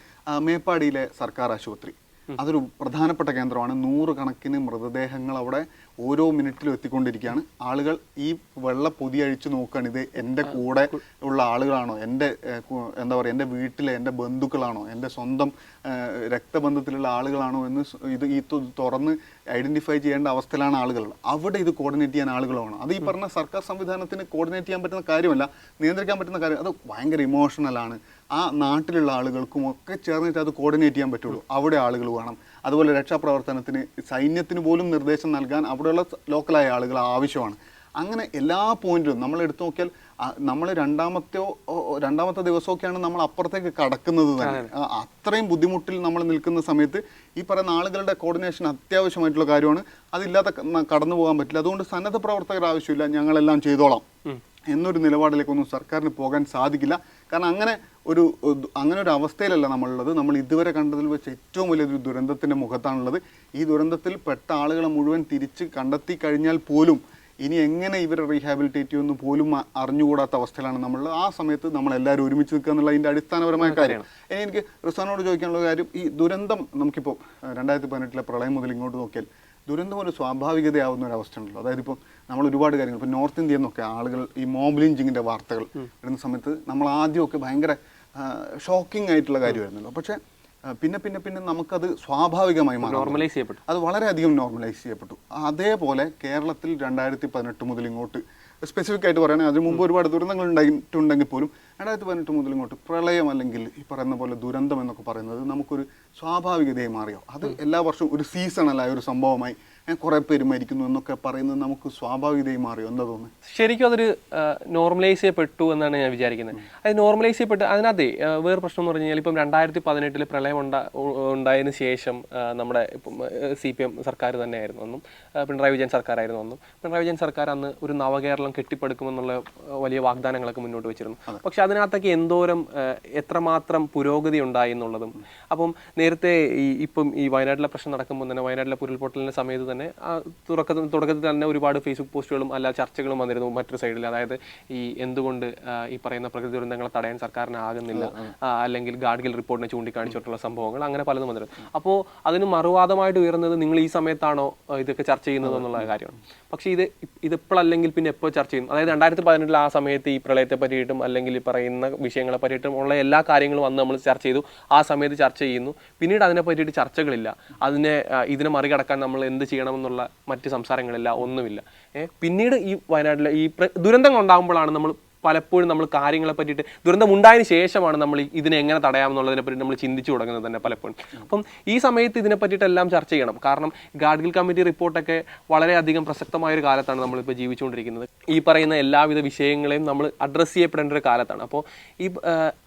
മേപ്പാടിയിലെ സർക്കാർ ആശുപത്രി. അതൊരു പ്രധാനപ്പെട്ട കേന്ദ്രമാണ്. നൂറുകണക്കിന് മൃതദേഹങ്ങൾ അവിടെ ഓരോ മിനിറ്റിലും എത്തിക്കൊണ്ടിരിക്കുകയാണ്. ആളുകൾ ഈ വെള്ള പൊതി അഴിച്ചു നോക്കുകയാണ്. ഇത് എന്റെ കൂടെ ഉള്ള ആളുകളാണോ? എന്റെ എന്താ പറയുക എന്റെ വീട്ടിലെ എന്റെ ബന്ധുക്കളാണോ? എന്റെ സ്വന്തം രക്തബന്ധത്തിലുള്ള ആളുകളാണോ എന്ന് ഇത് ഈ തുറന്ന് ഐഡന്റിഫൈ ചെയ്യേണ്ട അവസ്ഥയിലാണ് ആളുകൾ. അവിടെ ഇത് കോർഡിനേറ്റ് ചെയ്യാൻ ആളുകളാണ്. അത് ഈ പറഞ്ഞ സർക്കാർ സംവിധാനത്തിന് കോർഡിനേറ്റ് ചെയ്യാൻ പറ്റുന്ന കാര്യമല്ല നിയന്ത്രിക്കാൻ പറ്റുന്ന കാര്യം. അത് ഭയങ്കര ഇമോഷണലാണ്. ആ നാട്ടിലുള്ള ആളുകൾക്കും ഒക്കെ ചേർന്നിട്ട് അത് കോർഡിനേറ്റ് ചെയ്യാൻ പറ്റുള്ളൂ. അവിടെ ആളുകൾ വേണം. അതുപോലെ രക്ഷാപ്രവർത്തനത്തിന് സൈന്യത്തിന് പോലും നിർദ്ദേശം നൽകാൻ അവിടെയുള്ള ലോക്കലായ ആളുകൾ ആവശ്യമാണ്. അങ്ങനെ എല്ലാ പോയിന്റിലും നമ്മൾ എടുത്തു നോക്കിയാൽ നമ്മൾ രണ്ടാമത്തെയോ രണ്ടാമത്തെ ദിവസമൊക്കെയാണ് നമ്മൾ അപ്പുറത്തേക്ക് കടക്കുന്നത് തന്നെ. അത്രയും ബുദ്ധിമുട്ടിൽ നമ്മൾ നിൽക്കുന്ന സമയത്ത് ഈ പറയുന്ന ആളുകളുടെ കോർഡിനേഷൻ അത്യാവശ്യമായിട്ടുള്ള കാര്യമാണ്. അതില്ലാതെ കടന്നു പോകാൻ പറ്റില്ല. അതുകൊണ്ട് സന്നദ്ധ പ്രവർത്തകർ ആവശ്യമില്ല. ഞങ്ങളെല്ലാം ചെയ്തോളാം. എന്നൊരു നിലപാടിലേക്കൊന്നും സർക്കാരിന് പോകാൻ സാധിക്കില്ല. കാരണം അങ്ങനെ ഒരു അങ്ങനെ ഒരു അവസ്ഥയിലല്ല നമ്മളുള്ളത്. നമ്മൾ ഇതുവരെ കണ്ടതിൽ വെച്ച് ഏറ്റവും വലിയൊരു ദുരന്തത്തിന്റെ മുഖത്താണുള്ളത്. ഈ ദുരന്തത്തിൽ പെട്ട ആളുകളെ മുഴുവൻ തിരിച്ച് കണ്ടെത്തി കഴിഞ്ഞാൽ പോലും ഇനി എങ്ങനെ ഇവരെ റീഹാബിലിറ്റേറ്റ് ചെയ്യുമെന്ന് പോലും അറിഞ്ഞുകൂടാത്ത അവസ്ഥയിലാണ് നമ്മൾ ആ സമയത്ത് നമ്മൾ എല്ലാവരും ഒരുമിച്ച് നിൽക്കുക എന്നുള്ള അതിന്റെ അടിസ്ഥാനപരമായ കാര്യമാണ് ഇനി എനിക്ക് റിസാനോട് ചോദിക്കാനുള്ള കാര്യം ഈ ദുരന്തം നമുക്കിപ്പോൾ രണ്ടായിരത്തി പതിനെട്ടിലെ പ്രളയം മുതൽ ഇങ്ങോട്ട് നോക്കിയാൽ ദുരന്തം ഒരു സ്വാഭാവികതയാവുന്ന ഒരു അവസ്ഥ ഉണ്ടല്ലോ അതായത് ഇപ്പോൾ നമ്മൾ ഒരുപാട് കാര്യങ്ങൾ. ഇപ്പോൾ നോർത്ത് ഇന്ത്യയിൽ നിന്നൊക്കെ ആളുകൾ ഈ മോബ് ലിഞ്ചിങ്ങിന്റെ വാർത്തകൾ ഇടുന്ന സമയത്ത് നമ്മൾ ആദ്യമൊക്കെ ഭയങ്കര ഷോക്കിംഗ് ആയിട്ടുള്ള കാര്യമായിരുന്നല്ലോ. പക്ഷേ പിന്നെ പിന്നെ പിന്നെ നമുക്കത് സ്വാഭാവികമായി നോർമലൈസ് ചെയ്യപ്പെട്ടു. അത് വളരെയധികം നോർമലൈസ് ചെയ്യപ്പെട്ടു. അതേപോലെ കേരളത്തിൽ രണ്ടായിരത്തി പതിനെട്ട് മുതൽ ഇങ്ങോട്ട് സ്പെസിഫിക് ആയിട്ട് പറയുകയാണെങ്കിൽ അതിന് മുമ്പ് ഒരുപാട് ദുരന്തങ്ങൾ ഉണ്ടായിട്ടുണ്ടെങ്കിൽ പോലും രണ്ടായിരത്തി പതിനെട്ട് മുതൽ ഇങ്ങോട്ട് പ്രളയം അല്ലെങ്കിൽ ഈ പറയുന്ന പോലെ ദുരന്തം എന്നൊക്കെ പറയുന്നത് നമുക്കൊരു സ്വാഭാവികതയായി മാറിയോ? അത് എല്ലാ വർഷവും ഒരു സീസണലായ ഒരു സംഭവമായി കുറേ പേര് മരിക്കുന്നു എന്നൊക്കെ പറയുന്നത് നമുക്ക് സ്വാഭാവികതയായി മാറിയോ? എന്താ തോന്നുന്നത്? ശരിക്കും അതൊരു നോർമലൈസ് ചെയ്യപ്പെട്ടു എന്നാണ് ഞാൻ വിചാരിക്കുന്നത്. അത് നോർമലൈസ് ചെയ്യപ്പെട്ടു അതിനകത്ത് വേറെ പ്രശ്നം എന്ന് പറഞ്ഞു കഴിഞ്ഞാൽ ഇപ്പം രണ്ടായിരത്തി പതിനെട്ടിൽ പ്രളയം ഉണ്ടാ ഉണ്ടായതിന് ശേഷം നമ്മുടെ ഇപ്പം സി പി എം സർക്കാർ തന്നെയായിരുന്നു അന്നും ആ, പിണറായി വിജയൻ സർക്കാരായിരുന്നു അന്നും. പിണറായി വിജയൻ സർക്കാർ അന്ന് ഒരു നവകേരളം കെട്ടിപ്പടുക്കുമെന്നുള്ള വലിയ വാഗ്ദാനങ്ങളൊക്കെ മുന്നോട്ട് വെച്ചിരുന്നു. പക്ഷെ അതിനകത്തൊക്കെ എന്തോരം എത്രമാത്രം പുരോഗതി ഉണ്ടായി എന്നുള്ളതും. അപ്പം നേരത്തെ ഈ ഇപ്പം ഈ വയനാട്ടിലെ പ്രശ്നം നടക്കുമ്പോൾ തന്നെ വയനാട്ടിലെ പുരുൾപൊട്ടലിന്റെ സമയത്ത് തന്നെ തുടക്കത്തിൽ തുടക്കത്തിൽ തന്നെ ഒരുപാട് ഫേസ്ബുക്ക് പോസ്റ്റുകളും അല്ല ചർച്ചകളും വന്നിരുന്നു മറ്റൊരു സൈഡിൽ. അതായത് ഈ എന്തുകൊണ്ട് ഈ പറയുന്ന പ്രകൃതി ദുരന്തങ്ങളെ തടയാൻ സർക്കാരിനാകുന്നില്ല അല്ലെങ്കിൽ ഗാഡ്ഗിൽ റിപ്പോർട്ടിനെ ചൂണ്ടിക്കാണിച്ചിട്ടുള്ള സംഭവങ്ങൾ അങ്ങനെ പലതും വന്നിരുന്നു. അപ്പോൾ അതിന് മറുവാദമായിട്ട് ഉയർന്നത് നിങ്ങൾ ഈ സമയത്താണോ ഇതൊക്കെ ചർച്ച ചെയ്യുന്നത് എന്നുള്ള കാര്യമാണ്. പക്ഷേ ഇത് ഇതിപ്പോഴല്ലെങ്കിൽ പിന്നെ എപ്പോൾ ചർച്ച ചെയ്യുന്നു അതായത് രണ്ടായിരത്തി പതിനെട്ടിൽ ആ സമയത്ത് ഈ പ്രളയത്തെ പറ്റിയിട്ടും അല്ലെങ്കിൽ പറയുന്ന വിഷയങ്ങളെ പറ്റിയിട്ടും ഉള്ള എല്ലാ കാര്യങ്ങളും വന്ന് നമ്മൾ ചർച്ച ചെയ്തു. ആ സമയത്ത് ചർച്ച ചെയ്യുന്നു. പിന്നീട് അതിനെ പറ്റിയിട്ട് ചർച്ചകളില്ല. അതിനെ ഇതിനെ മറികടക്കാൻ നമ്മൾ എന്ത് ചെയ്യണമെന്നുള്ള മറ്റ് സംസാരങ്ങളില്ല ഒന്നുമില്ല. പിന്നീട് ഈ വയനാട്ടിലെ ഈ ദുരന്തങ്ങൾ ഉണ്ടാകുമ്പോഴാണ് നമ്മൾ പലപ്പോഴും നമ്മൾ കാര്യങ്ങളെ പറ്റിയിട്ട് ദുരന്തം ഉണ്ടായതിനു ശേഷമാണ് നമ്മൾ ഇതിനെ എങ്ങനെ തടയാമെന്നുള്ളതിനെ പറ്റി നമ്മൾ ചിന്തിച്ചു തുടങ്ങുന്നത് തന്നെ പലപ്പോഴും. അപ്പം ഈ സമയത്ത് ഇതിനെ പറ്റിയിട്ടെല്ലാം ചർച്ച ചെയ്യണം. കാരണം ഗാഡ്ഗിൽ കമ്മിറ്റി റിപ്പോർട്ടൊക്കെ വളരെയധികം പ്രസക്തമായ ഒരു കാലത്താണ് നമ്മളിപ്പോൾ ജീവിച്ചുകൊണ്ടിരിക്കുന്നത്. ഈ പറയുന്ന എല്ലാവിധ വിഷയങ്ങളെയും നമ്മൾ അഡ്രസ്സ് ചെയ്യപ്പെടേണ്ട ഒരു കാലത്താണ്. അപ്പോൾ ഈ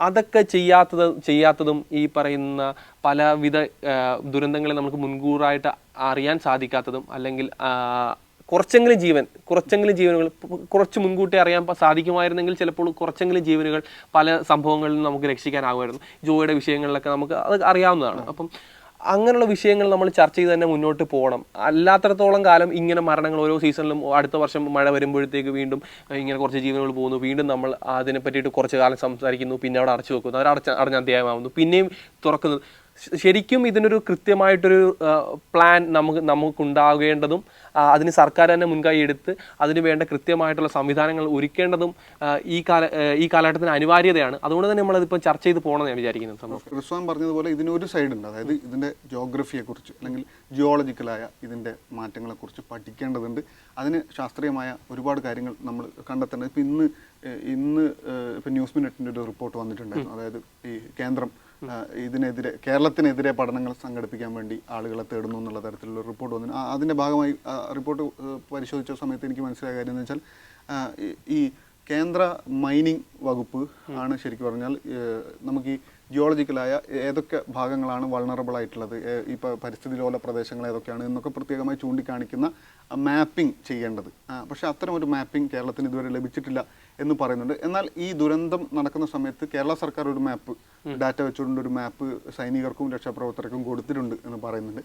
അതൊക്കെ ചെയ്യാത്തത് ചെയ്യാത്തതും ഈ പറയുന്ന പലവിധ ദുരന്തങ്ങളെ നമുക്ക് മുൻകൂറായിട്ട് അറിയാൻ സാധിക്കാത്തതും അല്ലെങ്കിൽ കുറച്ചെങ്കിലും ജീവൻ കുറച്ചെങ്കിലും ജീവനുകൾ കുറച്ച് മുൻകൂട്ടി അറിയാൻ സാധിക്കുമായിരുന്നെങ്കിൽ ചിലപ്പോൾ കുറച്ചെങ്കിലും ജീവനുകൾ പല സംഭവങ്ങളിൽ നിന്ന് നമുക്ക് രക്ഷിക്കാനാകുമായിരുന്നു. ജോയുടെ വിഷയങ്ങളിലൊക്കെ നമുക്ക് അത് അറിയാവുന്നതാണ്. അപ്പം അങ്ങനെയുള്ള വിഷയങ്ങൾ നമ്മൾ ചർച്ച ചെയ്ത് തന്നെ മുന്നോട്ട് പോകണം. അല്ലാത്തടത്തോളം കാലം ഇങ്ങനെ മരണങ്ങൾ ഓരോ സീസണിലും അടുത്ത വർഷം മഴ വരുമ്പോഴത്തേക്ക് വീണ്ടും ഇങ്ങനെ കുറച്ച് ജീവനുകൾ പോകുന്നു. വീണ്ടും നമ്മൾ അതിനെ പറ്റിയിട്ട് കുറച്ച് കാലം സംസാരിക്കുന്നു. പിന്നെ അവിടെ അടച്ചു വെക്കുന്നു. അവർ അടച്ച അടഞ്ഞ അധ്യായമാവുന്നു. പിന്നെയും തുറക്കുന്നു. ശ- ശരിക്കും ഇതിനൊരു കൃത്യമായിട്ടൊരു പ്ലാൻ നമുക്ക് നമുക്കുണ്ടാകേണ്ടതും അതിന് സർക്കാർ തന്നെ മുൻകൈ എടുത്ത് അതിന് വേണ്ട കൃത്യമായിട്ടുള്ള സംവിധാനങ്ങൾ ഒരുക്കേണ്ടതും ഈ കാല ഈ കാലഘട്ടത്തിന് അനിവാര്യതയാണ്. അതുകൊണ്ട് തന്നെ നമ്മളതിപ്പോൾ ചർച്ച ചെയ്ത് പോകണമെന്ന് ഞാൻ വിചാരിക്കുന്നത് സംഭവം. റിസ്വാൻ പറഞ്ഞതുപോലെ ഇതിനൊരു സൈഡ് ഉണ്ട് അതായത് ഇതിന്റെ ജോഗ്രഫിയെക്കുറിച്ച് അല്ലെങ്കിൽ ജിയോളജിക്കലായ ഇതിന്റെ മാറ്റങ്ങളെക്കുറിച്ച് പഠിക്കേണ്ടതുണ്ട്. അതിന് ശാസ്ത്രീയമായ ഒരുപാട് കാര്യങ്ങൾ നമ്മൾ കണ്ടെത്തേണ്ടത്. ഇപ്പം ഇന്ന് ഇന്ന് ഇപ്പം ന്യൂസ് മിനിറ്റിന്റെ ഒരു റിപ്പോർട്ട് വന്നിട്ടുണ്ടായിരുന്നു. അതായത് ഈ കേന്ദ്രം ഇതിനെതിരെ കേരളത്തിനെതിരെ പഠനങ്ങൾ സംഘടിപ്പിക്കാൻ വേണ്ടി ആളുകളെ തേടുന്നു എന്നുള്ള തരത്തിലുള്ള റിപ്പോർട്ട് വന്നു അതിന്റെ ഭാഗമായി റിപ്പോർട്ട് പരിശോധിച്ച സമയത്ത് എനിക്ക് മനസ്സിലായ കാര്യം എന്ന് വെച്ചാൽ ഈ- കേന്ദ്ര മൈനിങ് വകുപ്പ് ആണ് ശരിക്കും പറഞ്ഞാൽ നമുക്ക് ഈ ജിയോളജിക്കലായ ഏതൊക്കെ ഭാഗങ്ങളാണ് വൾണറബിൾ ആയിട്ടുള്ളത് ഇപ്പോൾ പരിസ്ഥിതി ലോല പ്രദേശങ്ങൾ ഏതൊക്കെയാണ് എന്നൊക്കെ പ്രത്യേകമായി ചൂണ്ടിക്കാണിക്കുന്ന മാപ്പിംഗ് ചെയ്യേണ്ടത്. പക്ഷേ അത്തരം ഒരു മാപ്പിംഗ് കേരളത്തിന് ഇതുവരെ ലഭിച്ചിട്ടില്ല. എന്ന് പറയുന്നുണ്ട്. എന്നാൽ ഈ ദുരന്തം നടക്കുന്ന സമയത്ത് കേരള സർക്കാർ ഒരു മാപ്പ് ഡാറ്റ വെച്ചുകൊണ്ട് ഒരു മാപ്പ് സൈനികർക്കും രക്ഷാപ്രവർത്തകർക്കും കൊടുത്തിട്ടുണ്ട് എന്ന് പറയുന്നുണ്ട്.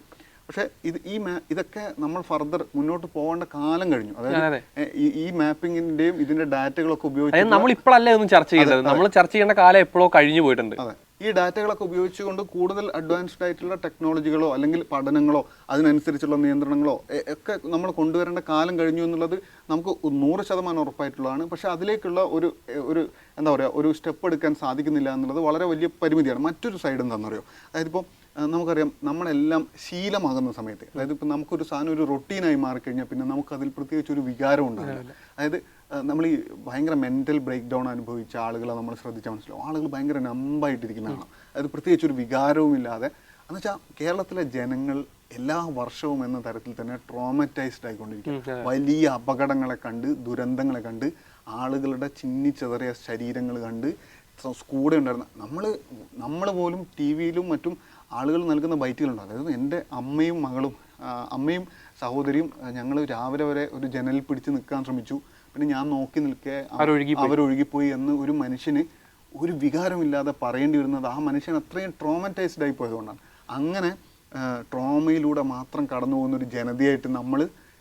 പക്ഷേ ഇത് ഈ മാ ഇതൊക്കെ നമ്മൾ ഫർദർ മുന്നോട്ട് പോകേണ്ട കാലം കഴിഞ്ഞു. അതായത് ഈ- മാപ്പിംഗിന്റെയും മാപ്പിങ്ങിന്റെയും ഇതിന്റെ ഡാറ്റകളൊക്കെ ഉപയോഗിച്ച് നമ്മൾ ഇപ്പോഴല്ലേ ഒന്നും ചർച്ച ചെയ്യേണ്ടത്? നമ്മൾ ചർച്ച ചെയ്യേണ്ട കാലം എപ്പോഴോ കഴിഞ്ഞു പോയിട്ടുണ്ട്. അതെ. ഈ ഡാറ്റകളൊക്കെ ഉപയോഗിച്ചുകൊണ്ട് കൂടുതൽ അഡ്വാൻസ്ഡ് ആയിട്ടുള്ള ടെക്നോളജികളോ അല്ലെങ്കിൽ പഠനങ്ങളോ അതിനനുസരിച്ചുള്ള നിയന്ത്രണങ്ങളോ ഒക്കെ നമ്മൾ കൊണ്ടുവരേണ്ട കാലം കഴിഞ്ഞു എന്നുള്ളത് നമുക്ക് നൂറ് ശതമാനം ഉറപ്പായിട്ടുള്ളതാണ്. പക്ഷേ അതിലേക്കുള്ള ഒരു ഒരു എന്താ പറയുക ഒരു സ്റ്റെപ്പ് എടുക്കാൻ സാധിക്കുന്നില്ല എന്നുള്ളത് വളരെ വലിയ പരിമിതിയാണ്. മറ്റൊരു സൈഡ് എന്താണെന്നറിയോ? അതായത് ഇപ്പോൾ നമുക്കറിയാം നമ്മളെല്ലാം ശീലമാകുന്ന സമയത്ത്. അതായത് ഇപ്പം നമുക്കൊരു സാധനം ഒരു റൊട്ടീനായി മാറിക്കഴിഞ്ഞാൽ പിന്നെ നമുക്കതിൽ പ്രത്യേകിച്ച് ഒരു വികാരം ഉണ്ടാകില്ല അതായത് നമ്മൾ ഈ ഭയങ്കര മെന്റൽ ബ്രേക്ക് ഡൗൺ അനുഭവിച്ച ആളുകളെ നമ്മൾ ശ്രദ്ധിച്ചാൽ മനസ്സിലാവും. ആളുകൾ ഭയങ്കര നമ്പായിട്ടിരിക്കുന്നതാണ് അതായത് പ്രത്യേകിച്ച് ഒരു വികാരവും ഇല്ലാതെ എന്നുവെച്ചാൽ കേരളത്തിലെ ജനങ്ങൾ എല്ലാ വർഷവും എന്ന തരത്തിൽ തന്നെ ട്രോമറ്റൈസ്ഡ് ആയിക്കൊണ്ടിരിക്കും. വലിയ അപകടങ്ങളെ കണ്ട് ദുരന്തങ്ങളെ കണ്ട് ആളുകളുടെ ചിന്നിച്ചെതറിയ ശരീരങ്ങൾ കണ്ട് കൂടെ ഉണ്ടായിരുന്ന നമ്മൾ നമ്മൾ പോലും ടി വിയിലും മറ്റും ആളുകൾ നൽകുന്ന ബൈറ്റുകളുണ്ട്. അതായത് എന്റെ അമ്മയും മകളും അമ്മയും സഹോദരിയും ഞങ്ങൾ രാവിലെ വരെ ഒരു ജനലിൽ പിടിച്ച് നിൽക്കാൻ ശ്രമിച്ചു. പിന്നെ ഞാൻ നോക്കി നിൽക്കെ അവരൊഴുകിപ്പോയി. എന്ന് ഒരു മനുഷ്യന് ഒരു വികാരമില്ലാതെ പറയേണ്ടി വരുന്നത് ആ മനുഷ്യൻ അത്രയും ട്രോമറ്റൈസ്ഡ് ആയി പോയതുകൊണ്ടാണ്. അങ്ങനെ ട്രോമയിലൂടെ മാത്രം കടന്നു പോകുന്ന ഒരു ജനതയായിട്ട് നമ്മൾ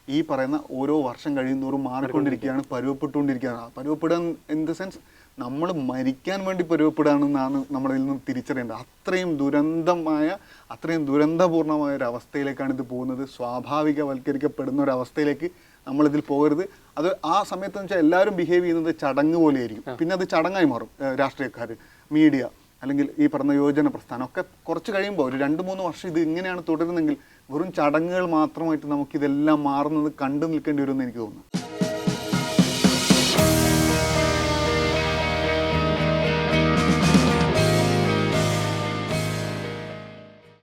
ഈ പറയുന്ന ഓരോ വർഷം കഴിയുന്നതോറും മാറിക്കൊണ്ടിരിക്കുകയാണ് പരുവപ്പെട്ടുകൊണ്ടിരിക്കുകയാണ്. ആ പരുവപ്പെടാൻ ഇൻ ദ സെൻസ് നമ്മൾ മരിക്കാൻ വേണ്ടി പരുവപ്പെടുകയാണെന്നാണ് നമ്മളിൽ നിന്ന് തിരിച്ചറിയേണ്ടത്. അത്രയും ദുരന്തമായ അത്രയും ദുരന്തപൂർണമായ ഒരു അവസ്ഥയിലേക്കാണ് ഇത് പോകുന്നത്. സ്വാഭാവികവൽക്കരിക്കപ്പെടുന്ന ഒരു അവസ്ഥയിലേക്ക് നമ്മളിതിൽ പോകരുത്. അത് ആ സമയത്ത് എന്ന് വെച്ചാൽ എല്ലാവരും ബിഹേവ് ചെയ്യുന്നത് ചടങ്ങ് പോലെയായിരിക്കും. പിന്നെ അത് ചടങ്ങായി മാറും രാഷ്ട്രീയക്കാർ മീഡിയ അല്ലെങ്കിൽ ഈ പറഞ്ഞ യോജന പ്രസ്ഥാനം ഒക്കെ കുറച്ച് കഴിയുമ്പോൾ ഒരു രണ്ട് മൂന്ന് വർഷം ഇത് ഇങ്ങനെയാണ് തുടരുന്നെങ്കിൽ വെറും ചടങ്ങുകൾ മാത്രമായിട്ട് നമുക്കിതെല്ലാം മാറുന്നത് കണ്ടു നിൽക്കേണ്ടി വരുമെന്ന് എനിക്ക് തോന്നുന്നു.